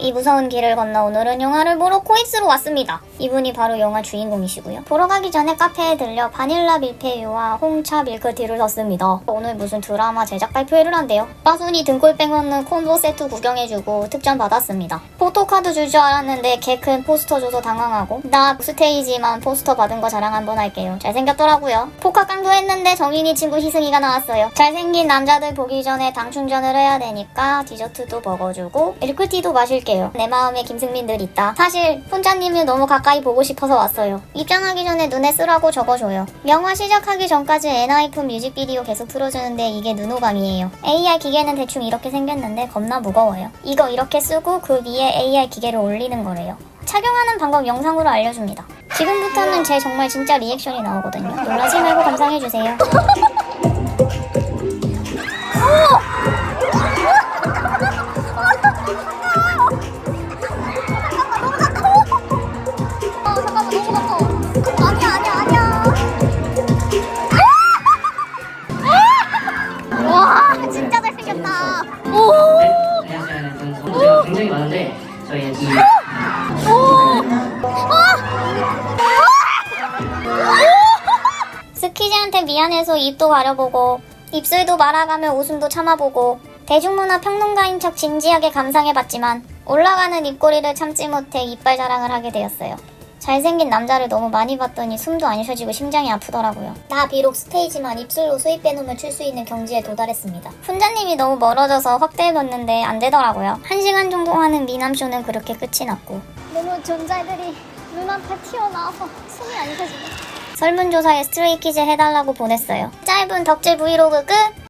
이 무서운 길을 건너 오늘은 영화를 보러 코엑스로 왔습니다. 이분이 바로 영화 주인공이시고요. 보러 가기 전에 카페에 들려 바닐라 밀푀유와 홍차 밀크티를 샀습니다. 오늘 무슨 드라마 제작 발표회를 한대요. 빠순이 등골 빼먹는 콤보 세트 구경해주고 특전 받았습니다. 포토카드 줄 줄 알았는데 개 큰 포스터 줘서 당황하고 나 스테이지만 포스터 받은 거 자랑 한번 할게요. 잘생겼더라고요. 포카깡도 했는데 정인이 친구 희승이가 나왔어요. 잘생긴 남자들 보기 전에 당 충전을 해야 되니까 디저트도 먹어주고 밀크티도 마실 게요. 내 마음에 김승민 늘 있다. 사실 혼자님을 너무 가까이 보고 싶어서 왔어요. 입장하기 전에 눈에 쓰라고 적어줘요. 영화 시작하기 전까지 엔하이픈 뮤직비디오 계속 틀어주는데 이게 눈호강이에요. AR 기계는 대충 이렇게 생겼는데 겁나 무거워요. 이거 이렇게 쓰고 그 위에 AR 기계를 올리는 거래요. 착용하는 방법 영상으로 알려줍니다. 지금부터는 제 정말 진짜 리액션이 나오거든요. 놀라지 말고 감상해주세요. 굉장히 많은데 저희 이 스키즈한테 미안해서 입도 가려보고 입술도 말아가며 웃음도 참아보고 대중문화 평론가인 척 진지하게 감상해봤지만 올라가는 입꼬리를 참지 못해 이빨 자랑을 하게 되었어요. 잘생긴 남자를 너무 많이 봤더니 숨도 안 쉬어지고 심장이 아프더라고요. 나 비록 스테이지만 입술로 수입 빼놓으면 출 수 있는 경지에 도달했습니다. 훈자님이 너무 멀어져서 확대해봤는데 안 되더라고요. 한 시간 정도 하는 미남쇼는 그렇게 끝이 났고 너무 존잘들이 눈앞에 튀어나와서 숨이 안 쉬어지네. 설문조사에 스트레이키즈 해달라고 보냈어요. 짧은 덕질 브이로그 끝!